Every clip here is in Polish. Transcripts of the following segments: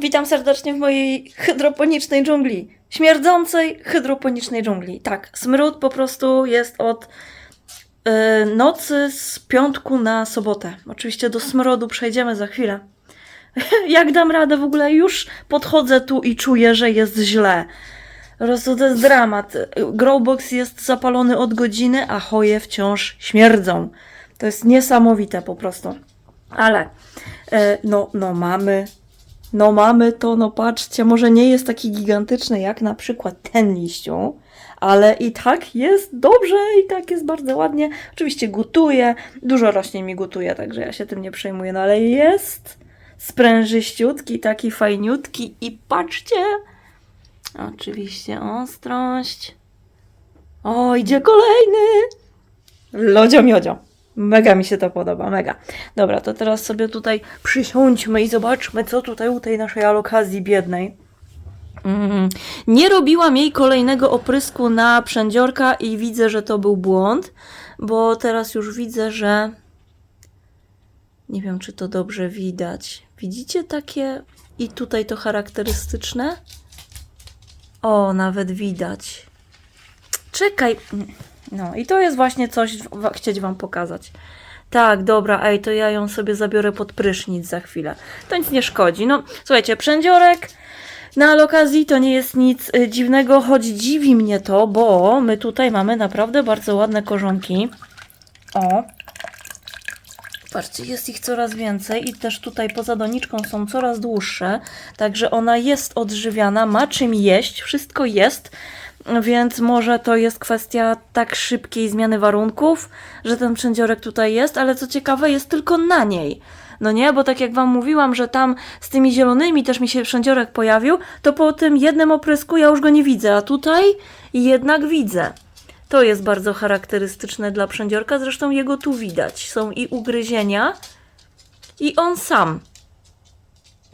Witam serdecznie w mojej hydroponicznej dżungli. Śmierdzącej hydroponicznej dżungli. Tak, smród po prostu jest od e, nocy z piątku na sobotę. Oczywiście do smrodu przejdziemy za chwilę. Jak dam radę w ogóle? Już podchodzę tu i czuję, że jest źle. Po prostu to jest dramat. Growbox jest zapalony od godziny, a choje wciąż śmierdzą. To jest niesamowite po prostu. Ale e, no, no mamy no mamy to, no patrzcie, może nie jest taki gigantyczny jak na przykład ten liściu, ale i tak jest dobrze, i tak jest bardzo ładnie. Oczywiście gutuje, dużo roślin mi gutuje, także ja się tym nie przejmuję, no ale jest sprężyściutki, taki fajniutki i patrzcie, oczywiście ostrość. O, idzie kolejny! Lodzio miodzio. Mega mi się to podoba, mega. Dobra, to teraz sobie tutaj przysiądźmy i zobaczmy, co tutaj u tej naszej alokazji biednej. Mm, Nie robiłam jej kolejnego oprysku na przędziorka i widzę, że to był błąd, bo teraz już widzę, że nie wiem, czy to dobrze widać. Widzicie takie i tutaj to charakterystyczne? O, nawet widać. Czekaj. No i to jest właśnie coś chcieć wam pokazać. Tak, dobra, ej, to ja ją sobie zabiorę pod prysznic za chwilę. To nic nie szkodzi. No, słuchajcie, przędziorek na okazji to nie jest nic y, dziwnego, choć dziwi mnie to, bo my tutaj mamy naprawdę bardzo ładne korzonki. O. Patrzcie, jest ich coraz więcej i też tutaj poza doniczką są coraz dłuższe, także ona jest odżywiana, ma czym jeść, wszystko jest, więc może to jest kwestia tak szybkiej zmiany warunków, że ten przędziorek tutaj jest, ale co ciekawe jest tylko na niej. No nie, bo tak jak wam mówiłam, że tam z tymi zielonymi też mi się przędziorek pojawił, to po tym jednym oprysku ja już go nie widzę, a tutaj jednak widzę. To jest bardzo charakterystyczne dla przędziorka, zresztą jego tu widać. Są i ugryzienia, i on sam.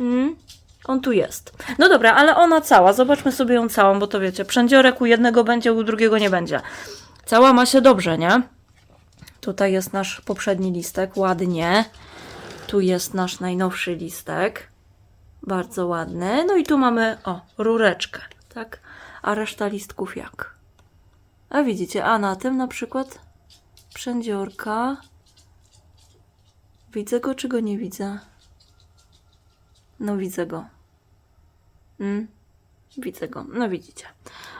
Mm, on tu jest. No dobra, ale ona cała. Zobaczmy sobie ją całą, bo to wiecie, przędziorek u jednego będzie, u drugiego nie będzie. Cała ma się dobrze, nie? Tutaj jest nasz poprzedni listek, ładnie. Tu jest nasz najnowszy listek. Bardzo ładny. No i tu mamy, o, rureczkę, tak? A reszta listków jak? A widzicie, a na tym na przykład przędziorka. Widzę go, czy go nie widzę? No widzę go. Mm, widzę go. No widzicie.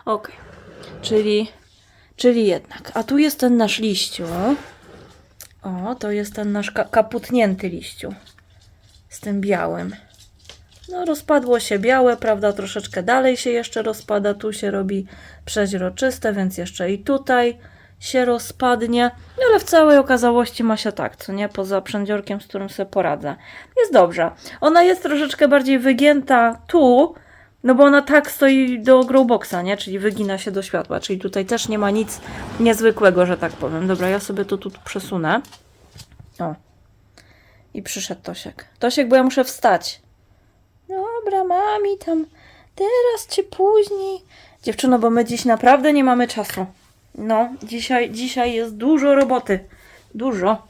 Ok. Czyli, czyli jednak. A tu jest ten nasz liściu. O, to jest ten nasz ka kaputnięty liściu. Z tym białym. No, rozpadło się białe, prawda? Troszeczkę dalej się jeszcze rozpada. Tu się robi przeźroczyste, więc jeszcze i tutaj się rozpadnie. No, ale w całej okazałości ma się tak, co nie? Poza przędziorkiem, z którym sobie poradzę. Jest dobrze. Ona jest troszeczkę bardziej wygięta tu, no bo ona tak stoi do growboxa, nie? Czyli wygina się do światła. Czyli tutaj też nie ma nic niezwykłego, że tak powiem. Dobra, ja sobie to tu przesunę. O. I przyszedł Tosiek. Tosiek, bo ja muszę wstać. Dobra, mami, tam teraz czy później. Dziewczyno, bo my dziś naprawdę nie mamy czasu. No, dzisiaj, dzisiaj jest dużo roboty. Dużo.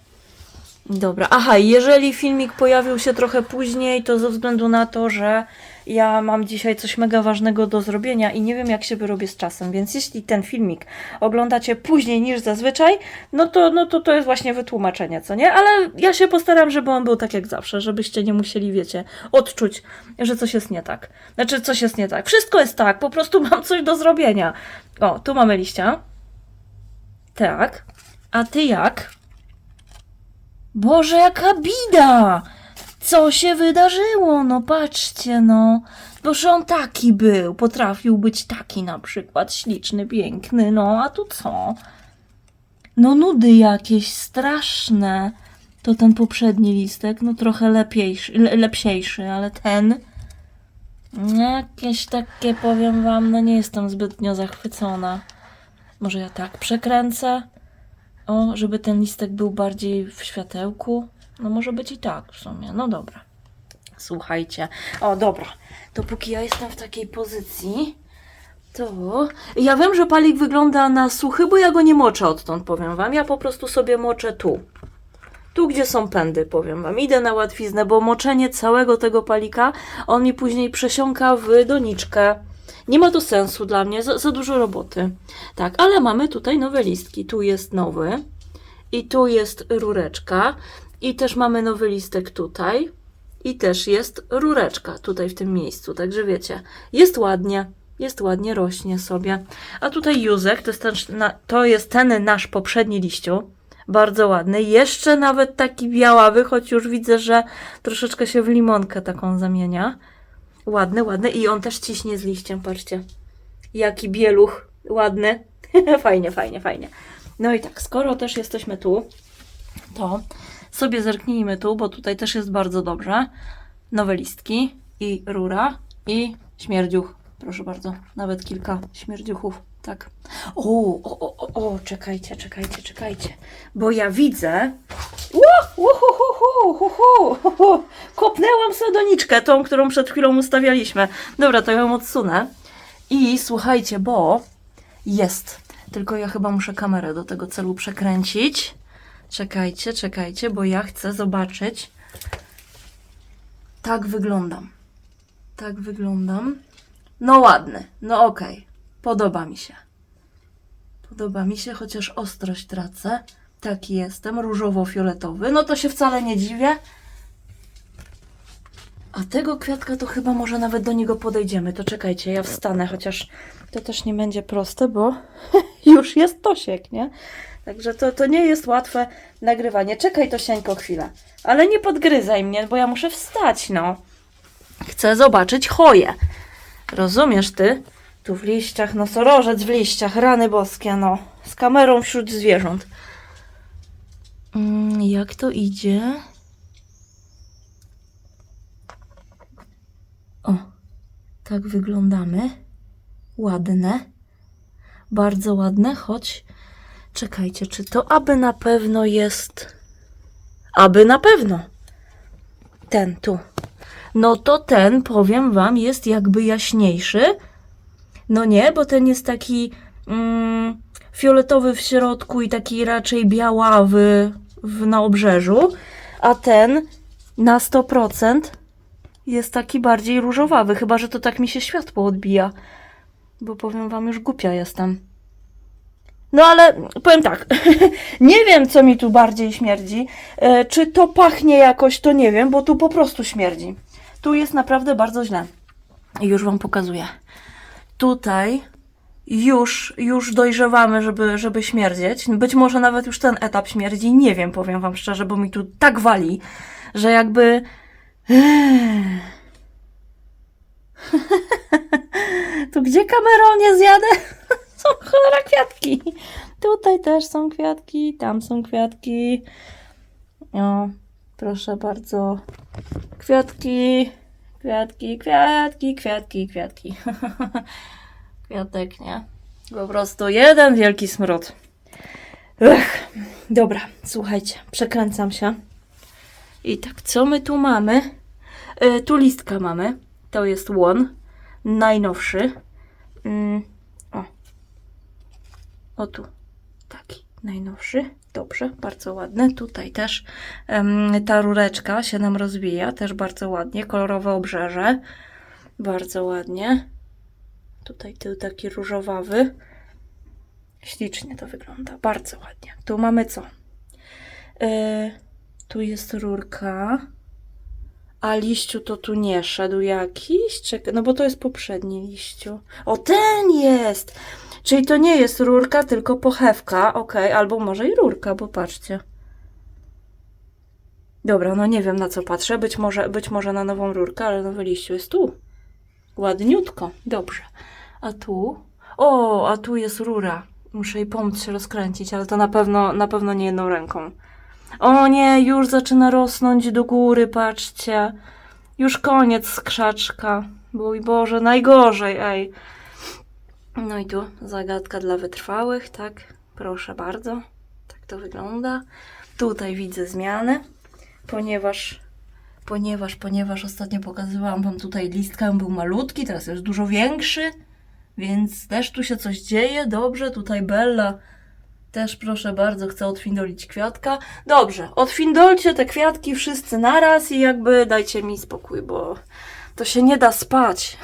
Dobra, aha, jeżeli filmik pojawił się trochę później, to ze względu na to, że ja mam dzisiaj coś mega ważnego do zrobienia i nie wiem, jak się wyrobię z czasem, więc jeśli ten filmik oglądacie później niż zazwyczaj, no to, no to to jest właśnie wytłumaczenie, co nie? Ale ja się postaram, żeby on był tak jak zawsze, żebyście nie musieli, wiecie, odczuć, że coś jest nie tak. Znaczy, coś jest nie tak. Wszystko jest tak, po prostu mam coś do zrobienia. O, tu mamy liścia. Tak. A ty jak? Boże, jaka bida! Co się wydarzyło? No patrzcie, no. Boże, on taki był. Potrafił być taki na przykład. Śliczny, piękny, no. A tu co? No nudy jakieś straszne. To ten poprzedni listek, no trochę lepiejszy, le, lepsiejszy, ale ten... Jakieś takie, powiem wam, no nie jestem zbytnio zachwycona. Może ja tak przekręcę? O, żeby ten listek był bardziej w światełku. No może być i tak w sumie. No dobra. Słuchajcie. O, dobra. Dopóki ja jestem w takiej pozycji, to... Ja wiem, że palik wygląda na suchy, bo ja go nie moczę odtąd, powiem wam. Ja po prostu sobie moczę tu. Tu, gdzie są pędy, powiem wam. Idę na łatwiznę, bo moczenie całego tego palika, on mi później przesiąka w doniczkę. Nie ma to sensu dla mnie, za, za dużo roboty. Tak, ale mamy tutaj nowe listki. Tu jest nowy i tu jest rureczka i też mamy nowy listek tutaj i też jest rureczka tutaj w tym miejscu. Także wiecie, jest ładnie, jest ładnie, rośnie sobie. A tutaj Józek, to jest ten, to jest ten nasz poprzedni liściu. Bardzo ładny. Jeszcze nawet taki białawy, choć już widzę, że troszeczkę się w limonkę taką zamienia. Ładny, ładny. I on też ciśnie z liściem, patrzcie. Jaki bieluch. Ładny. fajnie, fajnie, fajnie. No i tak, skoro też jesteśmy tu, to sobie zerknijmy tu, bo tutaj też jest bardzo dobrze. Nowe listki i rura i śmierdziuch. Proszę bardzo, nawet kilka śmierdziuchów. Tak. O, o, o, o, czekajcie, czekajcie, czekajcie. Bo ja widzę. Ło, ło, hu, hu, hu, hu, hu, hu, hu. Kopnęłam sobie doniczkę, tą, którą przed chwilą ustawialiśmy. Dobra, to ją odsunę. I słuchajcie, bo jest. Tylko ja chyba muszę kamerę do tego celu przekręcić. Czekajcie, czekajcie, bo ja chcę zobaczyć. Tak wyglądam. Tak wyglądam. No ładny, no okej. Podoba mi się. Podoba mi się, chociaż ostrość tracę. Taki jestem, różowo-fioletowy. No to się wcale nie dziwię. A tego kwiatka to chyba może nawet do niego podejdziemy. To czekajcie, ja wstanę, chociaż to też nie będzie proste, bo już jest Tosiek, nie? Także to, to nie jest łatwe nagrywanie. Czekaj Tosieńko chwilę. Ale nie podgryzaj mnie, bo ja muszę wstać, no. Chcę zobaczyć choję. Rozumiesz ty? Tu w liściach, nosorożec w liściach, rany boskie, no. Z kamerą wśród zwierząt. Mm, jak to idzie? O, tak wyglądamy. Ładne. Bardzo ładne, choć czekajcie, czy to aby na pewno jest. Aby na pewno. Ten tu. No to ten, powiem wam, jest jakby jaśniejszy. No nie, bo ten jest taki mm, fioletowy w środku i taki raczej białawy w, na obrzeżu, a ten na 100% jest taki bardziej różowawy, chyba że to tak mi się światło odbija. Bo powiem wam, już głupia jestem. No ale powiem tak, nie wiem co mi tu bardziej śmierdzi. E, czy to pachnie jakoś, to nie wiem, bo tu po prostu śmierdzi. Tu jest naprawdę bardzo źle. Już wam pokazuję. Tutaj już, już dojrzewamy, żeby, żeby śmierdzieć. Być może nawet już ten etap śmierdzi. Nie wiem, powiem wam szczerze, bo mi tu tak wali, że jakby. tu gdzie kamerą nie zjadę? są cholera kwiatki. Tutaj też są kwiatki, tam są kwiatki. O, proszę bardzo. Kwiatki, kwiatki, kwiatki, kwiatki, kwiatki. Kwiatek, nie? Po prostu jeden wielki smród. Ech, dobra, słuchajcie, przekręcam się. I tak, co my tu mamy? E, tu listka mamy. To jest łon. Najnowszy. Mm, o. Tu. Taki najnowszy. Dobrze, bardzo ładny. Tutaj też em, ta rureczka się nam rozwija. Też bardzo ładnie. Kolorowe obrzeże. Bardzo ładnie. Tutaj tył taki różowawy. Ślicznie to wygląda. Bardzo ładnie. Tu mamy co? E, tu jest rurka. A liściu to tu nie szedł jakiś? Czekaj, no bo to jest poprzedni liściu. O, ten jest! Czyli to nie jest rurka, tylko pochewka. Okej, albo może i rurka, bo patrzcie. Dobra, no nie wiem na co patrzę. Być może, być może na nową rurkę, ale nowy liściu jest tu. Ładniutko. Dobrze. A tu? O, a tu jest rura. Muszę jej pomóc się rozkręcić, ale to na pewno, na pewno nie jedną ręką. O nie, już zaczyna rosnąć do góry, patrzcie. Już koniec skrzaczka. Mój Boże, najgorzej, ej. No i tu zagadka dla wytrwałych, tak? Proszę bardzo. Tak to wygląda. Tutaj widzę zmiany, ponieważ, ponieważ, ponieważ ostatnio pokazywałam wam tutaj listkę, on był malutki, teraz jest dużo większy, więc też tu się coś dzieje. Dobrze, tutaj Bella Też proszę bardzo, chcę odfindolić kwiatka. Dobrze, odfindolcie te kwiatki wszyscy naraz i jakby dajcie mi spokój, bo to się nie da spać.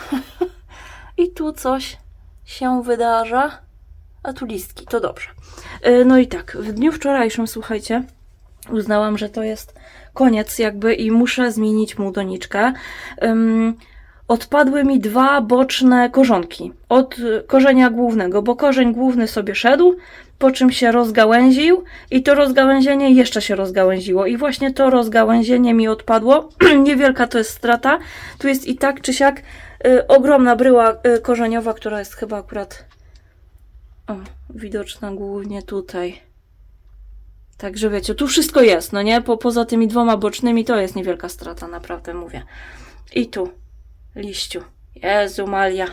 I tu coś się wydarza. A tu listki, to dobrze. Y, No i tak, w dniu wczorajszym, słuchajcie, uznałam, że to jest koniec jakby i muszę zmienić mu doniczkę. Ym, odpadły mi dwa boczne korzonki od korzenia głównego, bo korzeń główny sobie szedł, po czym się rozgałęził i to rozgałęzienie jeszcze się rozgałęziło i właśnie to rozgałęzienie mi odpadło. Niewielka to jest strata. Tu jest i tak czy siak ogromna bryła y, korzeniowa, która jest chyba akurat o, widoczna głównie tutaj. Także wiecie, tu wszystko jest, no nie? Po, poza tymi dwoma bocznymi to jest niewielka strata, naprawdę mówię. I tu, liściu. Jezu Malia.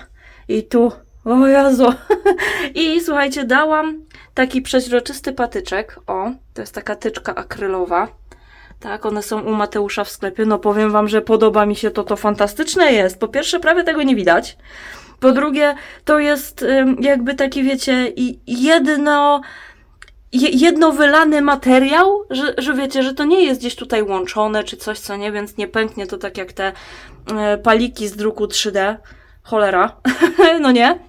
I tu, o Jezu. I słuchajcie, dałam taki przeźroczysty patyczek. O, to jest taka tyczka akrylowa. Tak, one są u Mateusza w sklepie. No powiem wam, że podoba mi się to, to fantastyczne jest. Po pierwsze, prawie tego nie widać. Po drugie, to jest jakby taki, wiecie, jedno, je- jedno wylany materiał, że, że wiecie, że to nie jest gdzieś tutaj łączone czy coś, co nie, więc nie pęknie to tak jak te e, paliki z druku 3D. Cholera, no nie?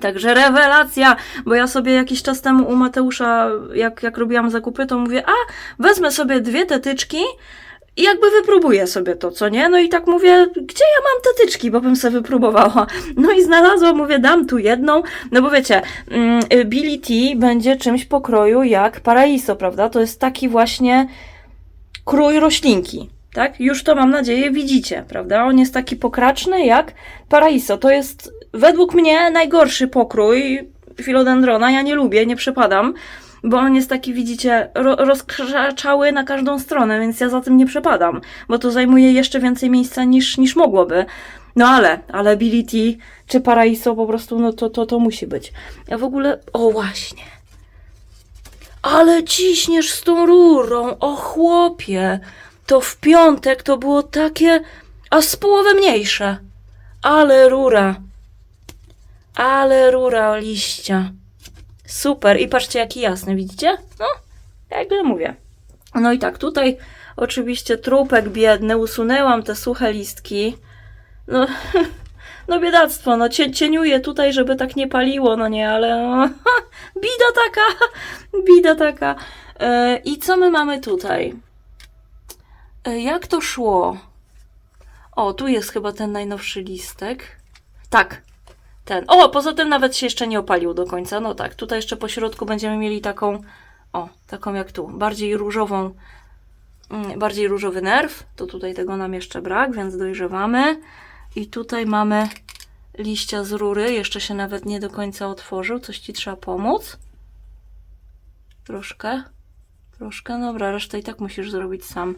Także rewelacja, bo ja sobie jakiś czas temu u Mateusza, jak, jak robiłam zakupy, to mówię, a wezmę sobie dwie te tyczki i jakby wypróbuję sobie to, co nie? No i tak mówię, gdzie ja mam te tyczki, bo bym sobie wypróbowała. No i znalazłam, mówię, dam tu jedną, no bo wiecie, mm, Billy T będzie czymś pokroju jak Paraiso, prawda? To jest taki właśnie krój roślinki. Tak? Już to mam nadzieję widzicie, prawda? On jest taki pokraczny jak Paraiso. To jest według mnie najgorszy pokrój filodendrona. Ja nie lubię, nie przepadam, bo on jest taki, widzicie, ro rozkrzaczały na każdą stronę, więc ja za tym nie przepadam, bo to zajmuje jeszcze więcej miejsca niż, niż mogłoby. No ale, ale Billy T czy Paraiso po prostu, no to, to, to musi być. Ja w ogóle, o właśnie. Ale ciśniesz z tą rurą, o chłopie. To w piątek to było takie, a z połowę mniejsze. Ale rura. Ale rura liścia. Super. I patrzcie, jaki jasny, widzicie? No, jakby mówię. No i tak, tutaj oczywiście trupek biedny, usunęłam te suche listki. No, no biedactwo, no cie, cieniuję tutaj, żeby tak nie paliło, no nie, ale no, bida taka, bida taka. E, I co my mamy tutaj? E, Jak to szło? O, tu jest chyba ten najnowszy listek. Tak, ten. O, poza tym nawet się jeszcze nie opalił do końca. No tak, tutaj jeszcze po środku będziemy mieli taką, o, taką jak tu, bardziej różową, mm, bardziej różowy nerw. To tutaj tego nam jeszcze brak, więc dojrzewamy. I tutaj mamy liścia z rury. Jeszcze się nawet nie do końca otworzył. Coś ci trzeba pomóc. Troszkę. Troszkę. Dobra, resztę i tak musisz zrobić sam.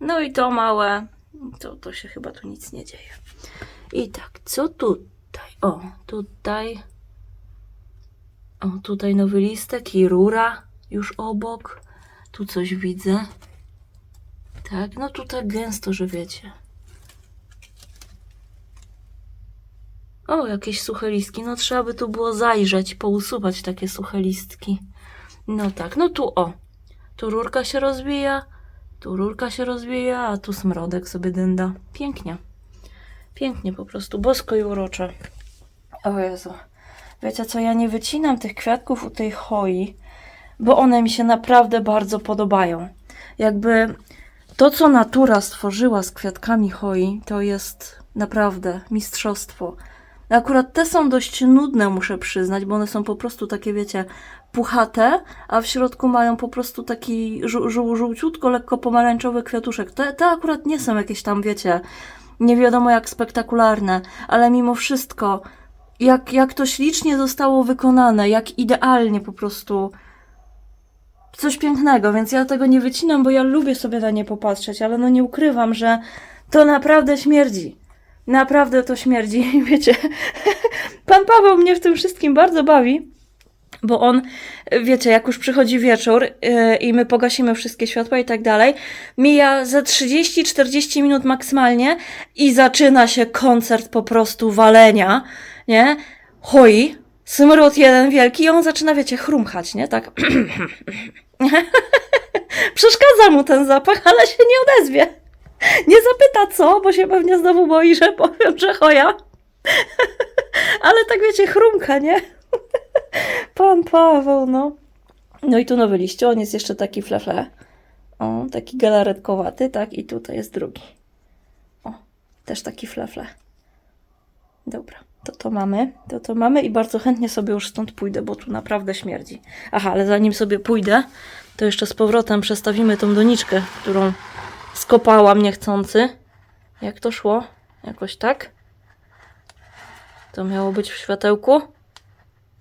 No i to małe. To, to się chyba tu nic nie dzieje. I tak, co tutaj? O, tutaj. O, tutaj nowy listek i rura już obok. Tu coś widzę. Tak, no tutaj gęsto, że wiecie. O, jakieś suche listki. No trzeba by tu było zajrzeć, pousuwać takie suche listki. No tak, no tu o. Tu rurka się rozwija, tu rurka się rozwija, a tu smrodek sobie dynda. Pięknie. Pięknie po prostu, bosko i uroczo. O Jezu. Wiecie co, ja nie wycinam tych kwiatków u tej choi, bo one mi się naprawdę bardzo podobają. Jakby to, co natura stworzyła z kwiatkami choi, to jest naprawdę mistrzostwo. Akurat te są dość nudne, muszę przyznać, bo one są po prostu takie, wiecie, puchate, a w środku mają po prostu taki żół, żół, żółciutko, lekko pomarańczowy kwiatuszek. Te, te akurat nie są jakieś tam, wiecie, nie wiadomo jak spektakularne, ale mimo wszystko, jak, jak to ślicznie zostało wykonane, jak idealnie po prostu coś pięknego, więc ja tego nie wycinam, bo ja lubię sobie na nie popatrzeć, ale no nie ukrywam, że to naprawdę śmierdzi. Naprawdę to śmierdzi. Wiecie, pan Paweł mnie w tym wszystkim bardzo bawi, bo on, wiecie, jak już przychodzi wieczór yy, i my pogasimy wszystkie światła i tak dalej, mija ze 30-40 minut maksymalnie i zaczyna się koncert po prostu walenia, nie? Hoi, smród jeden wielki i on zaczyna, wiecie, chrumchać, nie? Tak. Przeszkadza mu ten zapach, ale się nie odezwie. Nie zapyta co, bo się pewnie znowu boi, że powiem, że choja. Ale tak wiecie, chrumka, nie? Pan Paweł, no. No i tu nowy liściu, on jest jeszcze taki flefle. O, taki galaretkowaty, tak? I tutaj jest drugi. O, też taki flefle. Dobra, to to mamy, to to mamy i bardzo chętnie sobie już stąd pójdę, bo tu naprawdę śmierdzi. Aha, ale zanim sobie pójdę, to jeszcze z powrotem przestawimy tą doniczkę, którą skopałam niechcący. Jak to szło? Jakoś tak? To miało być w światełku?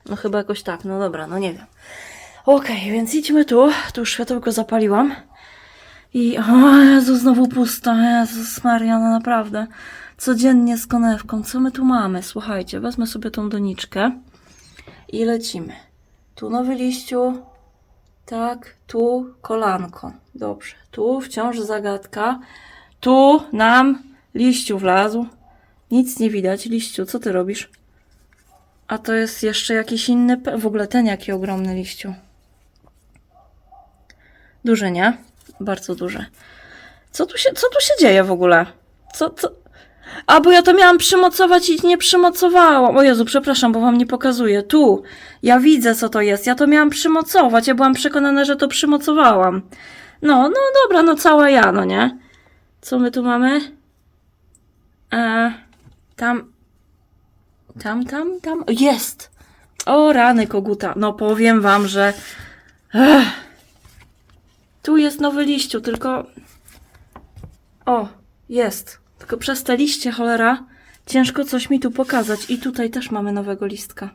No chyba jakoś tak, no dobra, no nie wiem. Okej, więc idźmy tu. Tu już światełko zapaliłam. I o Jezu, znowu pusto. Jezus Maria, no naprawdę. Codziennie z konewką. Co my tu mamy? Słuchajcie, wezmę sobie tą doniczkę i lecimy. Tu nowy liściu. Tak, tu kolanko. Dobrze. Tu wciąż zagadka. Tu nam liściu wlazł. Nic nie widać. Liściu, co ty robisz? A to jest jeszcze jakiś inny. W ogóle ten jaki ogromny liściu. Duży, nie? Bardzo duży. Co tu się, co tu się dzieje w ogóle? Co, co? A, bo ja to miałam przymocować i nie przymocowałam. O Jezu, przepraszam, bo wam nie pokazuję. Tu. Ja widzę, co to jest. Ja to miałam przymocować. Ja byłam przekonana, że to przymocowałam. No, no dobra, no cała ja, no nie? Co my tu mamy? E, tam. Tam, tam, tam. Jest! O, rany koguta. No powiem wam, że. Ech. Tu jest nowy liściu, tylko. O, jest. Tylko przez te liście, cholera, ciężko coś mi tu pokazać. I tutaj też mamy nowego listka.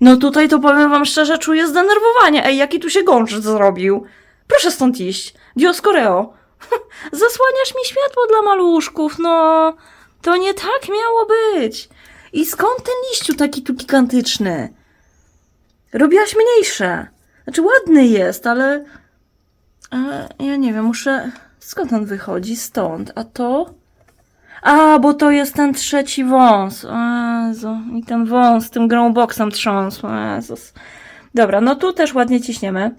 No tutaj to powiem wam szczerze, czuję zdenerwowanie. Ej, jaki tu się gąszcz zrobił. Proszę stąd iść. Dioscoreo. Zasłaniasz mi światło dla maluszków, no. To nie tak miało być. I skąd ten liściu taki tu gigantyczny? Robiłaś mniejsze. Znaczy ładny jest, ale... ale ja nie wiem, muszę... Skąd on wychodzi? Stąd. A to? A, bo to jest ten trzeci wąs. Jezu. I ten wąs tym growboxem trząsł. Jezus. Dobra, no tu też ładnie ciśniemy.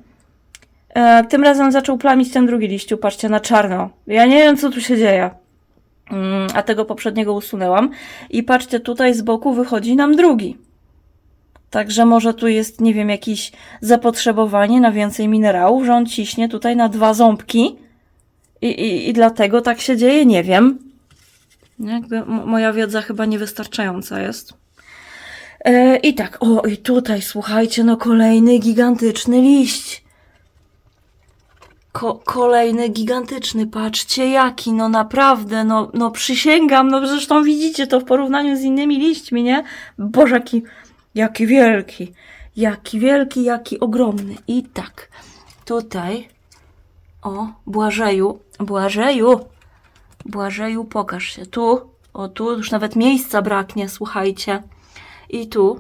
E, tym razem zaczął plamić ten drugi liściu, patrzcie, na czarno. Ja nie wiem, co tu się dzieje. Mm, a tego poprzedniego usunęłam. I patrzcie, tutaj z boku wychodzi nam drugi. Także może tu jest, nie wiem, jakieś zapotrzebowanie na więcej minerałów, że on ciśnie tutaj na dwa ząbki. I, i, i dlatego tak się dzieje, nie wiem. Jakby moja wiedza chyba niewystarczająca jest. E, I tak, o, i tutaj, słuchajcie, no kolejny gigantyczny liść. Ko- kolejny gigantyczny, patrzcie jaki, no naprawdę, no, no przysięgam, no zresztą widzicie to w porównaniu z innymi liśćmi, nie? Boże, jaki, jaki wielki, jaki wielki, jaki ogromny. I tak, tutaj, o, Błażeju, Błażeju, Błażeju, pokaż się, tu, o tu, już nawet miejsca braknie, słuchajcie. I tu,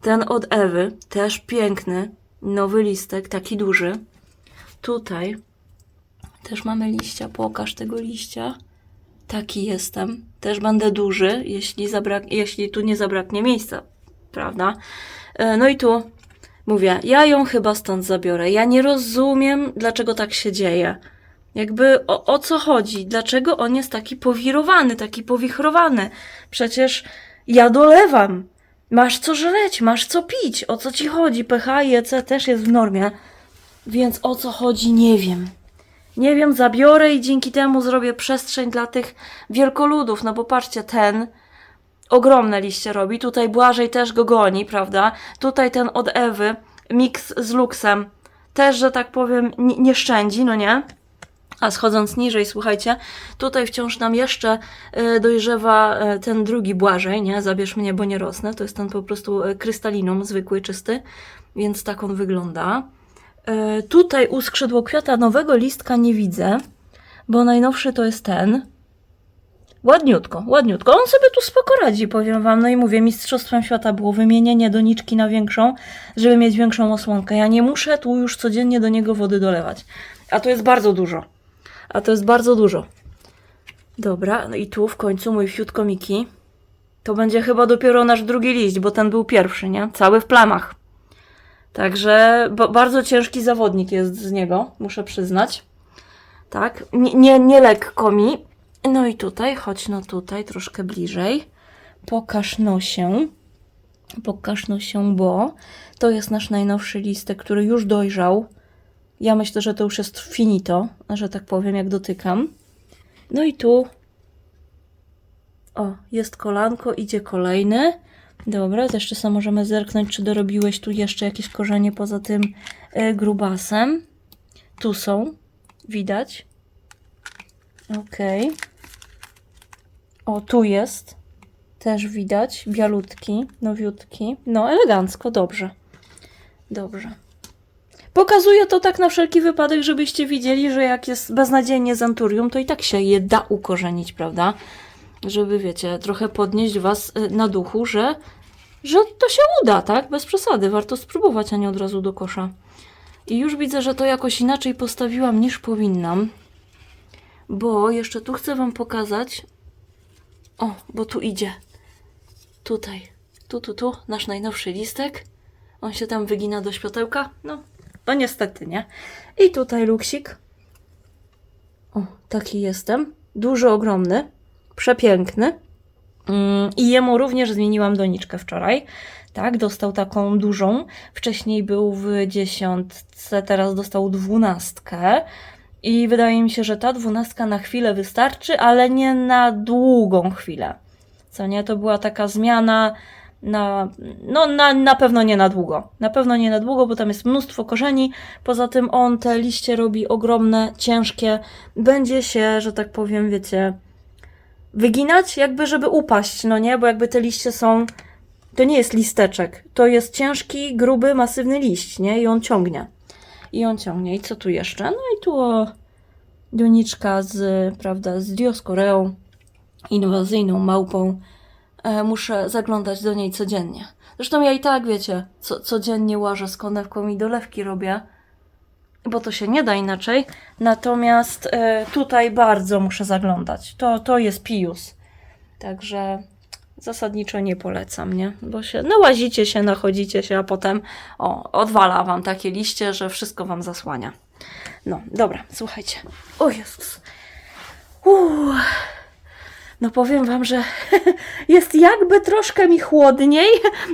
ten od Ewy, też piękny, nowy listek, taki duży. Tutaj też mamy liścia, pokaż tego liścia. Taki jestem. Też będę duży, jeśli, zabrak, jeśli tu nie zabraknie miejsca, prawda? E, No i tu mówię, ja ją chyba stąd zabiorę. Ja nie rozumiem, dlaczego tak się dzieje. Jakby o, o co chodzi? Dlaczego on jest taki powirowany, taki powichrowany? Przecież ja dolewam. Masz co żreć, masz co pić. O co ci chodzi? pH i EC też jest w normie. Więc o co chodzi, nie wiem. Nie wiem, zabiorę i dzięki temu zrobię przestrzeń dla tych wielkoludów. No bo patrzcie, ten ogromne liście robi. Tutaj Błażej też go goni, prawda? Tutaj ten od Ewy, miks z luksem, też, że tak powiem, nie, szczędzi, no nie? A schodząc niżej, słuchajcie, tutaj wciąż nam jeszcze e, dojrzewa e, ten drugi Błażej, nie? Zabierz mnie, bo nie rosnę. To jest ten po prostu e, krystalinum, zwykły, czysty. Więc tak on wygląda. E, Tutaj u skrzydłokwiata nowego listka nie widzę, bo najnowszy to jest ten. Ładniutko, ładniutko. On sobie tu spoko radzi, powiem wam. No i mówię, mistrzostwem świata było wymienienie doniczki na większą, żeby mieć większą osłonkę. Ja nie muszę tu już codziennie do niego wody dolewać. A to jest bardzo dużo. A to jest bardzo dużo. Dobra, no i tu w końcu mój fiutko Miki. To będzie chyba dopiero nasz drugi liść, bo ten był pierwszy, nie? Cały w plamach. Także ba- bardzo ciężki zawodnik jest z niego, muszę przyznać. Tak, nie, nie, nie lekko mi. No i tutaj, chodź no tutaj, troszkę bliżej. Pokaż no się. Pokaż no się, bo to jest nasz najnowszy listek, który już dojrzał. Ja myślę, że to już jest finito, że tak powiem, jak dotykam. No i tu. O, jest kolanko, idzie kolejny. Dobra, to jeszcze sobie możemy zerknąć, czy dorobiłeś tu jeszcze jakieś korzenie poza tym e, grubasem. Tu są, widać. Okej. O, tu jest. Też widać. Bialutki, nowiutki. No, elegancko, dobrze. Dobrze. Pokazuję to tak na wszelki wypadek, żebyście widzieli, że jak jest beznadziejnie z anturium, to i tak się je da ukorzenić, prawda? Żeby, wiecie, trochę podnieść was y, na duchu, że, że to się uda, tak? Bez przesady. Warto spróbować, a nie od razu do kosza. I już widzę, że to jakoś inaczej postawiłam niż powinnam. Bo jeszcze tu chcę wam pokazać. O, bo tu idzie. Tutaj. Tu, tu, tu. Nasz najnowszy listek. On się tam wygina do światełka. No, to niestety, nie? I tutaj luksik. O, taki jestem. Duży, ogromny. Przepiękny. Mm, I jemu również zmieniłam doniczkę wczoraj. Tak, dostał taką dużą. Wcześniej był w dziesiątce, teraz dostał dwunastkę. I wydaje mi się, że ta dwunastka na chwilę wystarczy, ale nie na długą chwilę. Co nie? To była taka zmiana na, no na, na pewno nie na długo. Na pewno nie na długo, bo tam jest mnóstwo korzeni. Poza tym on te liście robi ogromne, ciężkie. Będzie się, że tak powiem, wiecie, wyginać, jakby żeby upaść, no nie? Bo jakby te liście są. To nie jest listeczek. To jest ciężki, gruby, masywny liść, nie? I on ciągnie. I on ciągnie. I co tu jeszcze? No i tu o, doniczka z, prawda, z Dioskoreą, inwazyjną małpą. E, muszę zaglądać do niej codziennie. Zresztą ja i tak, wiecie, co, codziennie łażę z konewką i dolewki robię, bo to się nie da inaczej. Natomiast e, tutaj bardzo muszę zaglądać. To, to jest pius. Także zasadniczo nie polecam, nie? Bo się nałazicie się, nachodzicie się, a potem o, odwala wam takie liście, że wszystko wam zasłania. No, dobra, słuchajcie. O Jezus. Uuu. No powiem wam, że jest jakby troszkę mi chłodniej,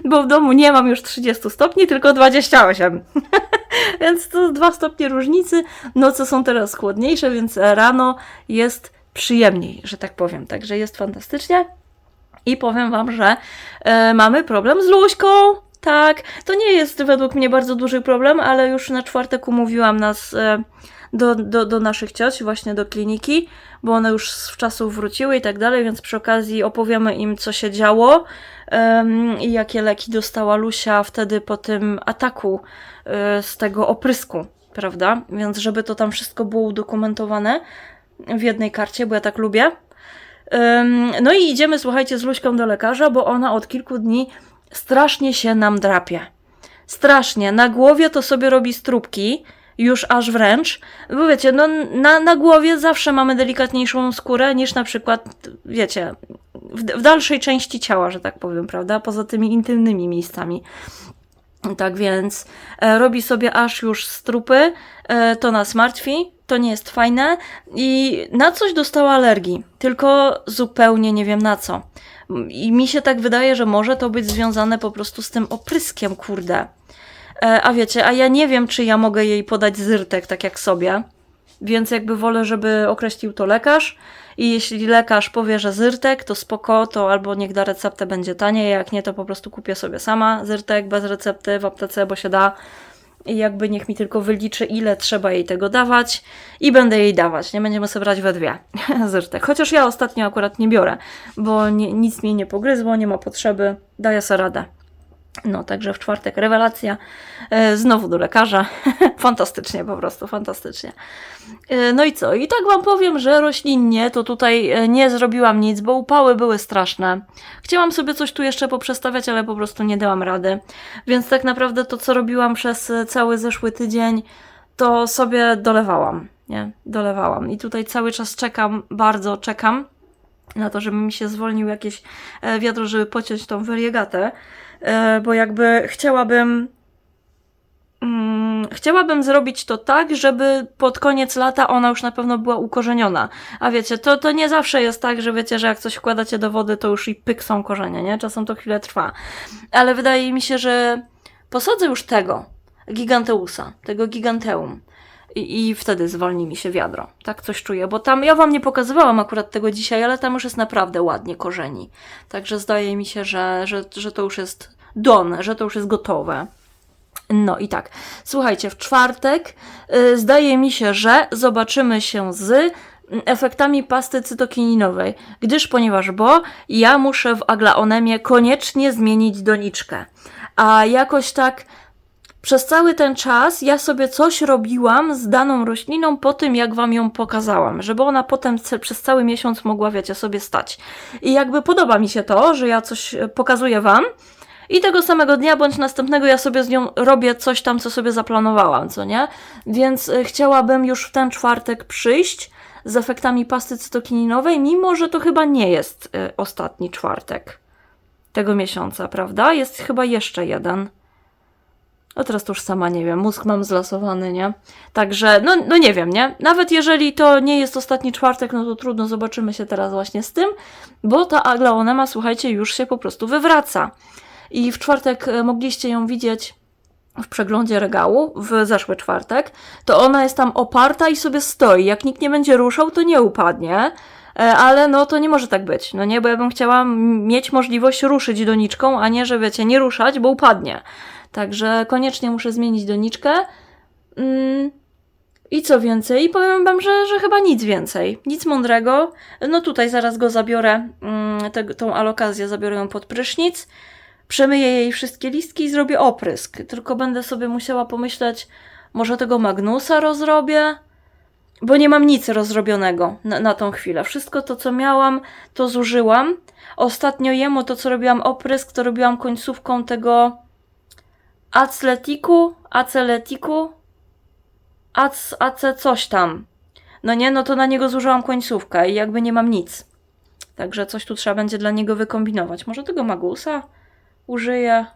bo w domu nie mam już 30 stopni, tylko 28. więc to dwa stopnie różnicy. Noce są teraz chłodniejsze, więc rano jest przyjemniej, że tak powiem. Także jest fantastycznie. I powiem Wam, że e, mamy problem z Luśką. Tak, to nie jest według mnie bardzo duży problem, ale już na czwartek umówiłam nas e, do, do, do naszych cioć, właśnie do kliniki, bo one już z czasów wróciły i tak dalej, więc przy okazji opowiemy im, co się działo i jakie leki dostała Lusia wtedy po tym ataku z tego oprysku, prawda? Więc żeby to tam wszystko było udokumentowane w jednej karcie, bo ja tak lubię. No i idziemy, słuchajcie, z Luśką do lekarza, bo ona od kilku dni strasznie się nam drapie. Strasznie. Na głowie to sobie robi strubki, już aż wręcz. Bo wiecie, no na, na głowie zawsze mamy delikatniejszą skórę niż na przykład, wiecie, w, w dalszej części ciała, że tak powiem, prawda? Poza tymi intymnymi miejscami. Tak więc e, robi sobie aż już strupy, e, to nas martwi, to nie jest fajne i na coś dostała alergii, tylko zupełnie nie wiem na co. I mi się tak wydaje, że może to być związane po prostu z tym opryskiem, kurde. E, a wiecie, a ja nie wiem, czy ja mogę jej podać zyrtek tak jak sobie, więc jakby wolę, żeby określił to lekarz. I jeśli lekarz powie, że zyrtek, to spoko, to albo niech da receptę, będzie taniej, jak nie, to po prostu kupię sobie sama zyrtek bez recepty w aptece, bo się da. I jakby niech mi tylko wyliczy, ile trzeba jej tego dawać i będę jej dawać. Nie będziemy sobie brać we dwie zyrtek. Chociaż ja ostatnio akurat nie biorę, bo nie, nic mnie nie pogryzło, nie ma potrzeby, daję sobie radę. No, także w czwartek rewelacja. E, znowu do lekarza. fantastycznie, po prostu, fantastycznie. E, no i co? I tak Wam powiem, że roślinnie to tutaj e, nie zrobiłam nic, bo upały były straszne. Chciałam sobie coś tu jeszcze poprzestawiać, ale po prostu nie dałam rady. Więc tak naprawdę to, co robiłam przez cały zeszły tydzień, to sobie dolewałam. Nie, dolewałam. I tutaj cały czas czekam, bardzo czekam na to, żeby mi się zwolnił jakieś wiadro, żeby pociąć tą wariegatę, e, bo jakby chciałabym mm, chciałabym zrobić to tak, żeby pod koniec lata ona już na pewno była ukorzeniona. A wiecie, to, to nie zawsze jest tak, że wiecie, że jak coś wkładacie do wody, to już i pyk są korzenie, nie? Czasem to chwilę trwa. Ale wydaje mi się, że posadzę już tego, giganteusa, tego giganteum. I, I wtedy zwolni mi się wiadro. Tak coś czuję, bo tam, ja wam nie pokazywałam akurat tego dzisiaj, ale tam już jest naprawdę ładnie korzeni. Także zdaje mi się, że, że, że to już jest don, że to już jest gotowe. No i tak, słuchajcie, w czwartek y, zdaje mi się, że zobaczymy się z mm, efektami pasty cytokininowej, gdyż ponieważ, bo ja muszę w aglaonemie koniecznie zmienić doniczkę. A jakoś tak przez cały ten czas ja sobie coś robiłam z daną rośliną po tym, jak wam ją pokazałam, żeby ona potem przez cały miesiąc mogła, wiecie, sobie stać. I jakby podoba mi się to, że ja coś e, pokazuję wam, i tego samego dnia bądź następnego ja sobie z nią robię coś tam, co sobie zaplanowałam, co nie? Więc y, chciałabym już w ten czwartek przyjść z efektami pasty cytokininowej, mimo że to chyba nie jest y, ostatni czwartek tego miesiąca, prawda? Jest chyba jeszcze jeden. A teraz to już sama nie wiem, mózg mam zlasowany, nie? Także, no, no nie wiem, nie? Nawet jeżeli to nie jest ostatni czwartek, no to trudno, zobaczymy się teraz właśnie z tym, bo ta aglaonema, słuchajcie, już się po prostu wywraca. I w czwartek e, mogliście ją widzieć w przeglądzie regału, w zeszły czwartek, to ona jest tam oparta i sobie stoi. Jak nikt nie będzie ruszał, to nie upadnie. E, Ale no to nie może tak być, no nie, bo ja bym chciała mieć możliwość ruszyć doniczką, a nie, że wiecie, nie ruszać, bo upadnie. Także koniecznie muszę zmienić doniczkę. Mm. I co więcej? Powiem wam, że, że chyba nic więcej. Nic mądrego. No tutaj zaraz go zabiorę, mm, tę tą alokazję zabiorę ją pod prysznic. Przemyję jej wszystkie listki i zrobię oprysk. Tylko będę sobie musiała pomyśleć, może tego Magnusa rozrobię? Bo nie mam nic rozrobionego na, na tą chwilę. Wszystko to, co miałam, to zużyłam. Ostatnio jemu to, co robiłam oprysk, to robiłam końcówką tego acletiku, aceletiku, ac, ace coś tam. No nie, no to na niego zużyłam końcówkę i jakby nie mam nic. Także coś tu trzeba będzie dla niego wykombinować. Może tego Magusa użyję?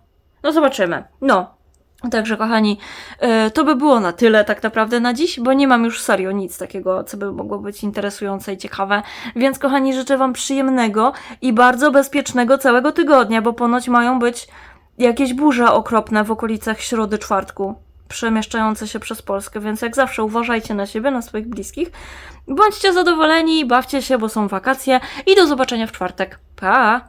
No zobaczymy. No. Także kochani, yy, to by było na tyle tak naprawdę na dziś, bo nie mam już serio nic takiego, co by mogło być interesujące i ciekawe. Więc kochani, życzę Wam przyjemnego i bardzo bezpiecznego całego tygodnia, bo ponoć mają być jakieś burze okropne w okolicach środy, czwartku, przemieszczające się przez Polskę, więc jak zawsze uważajcie na siebie, na swoich bliskich. Bądźcie zadowoleni, bawcie się, bo są wakacje i do zobaczenia w czwartek. Pa!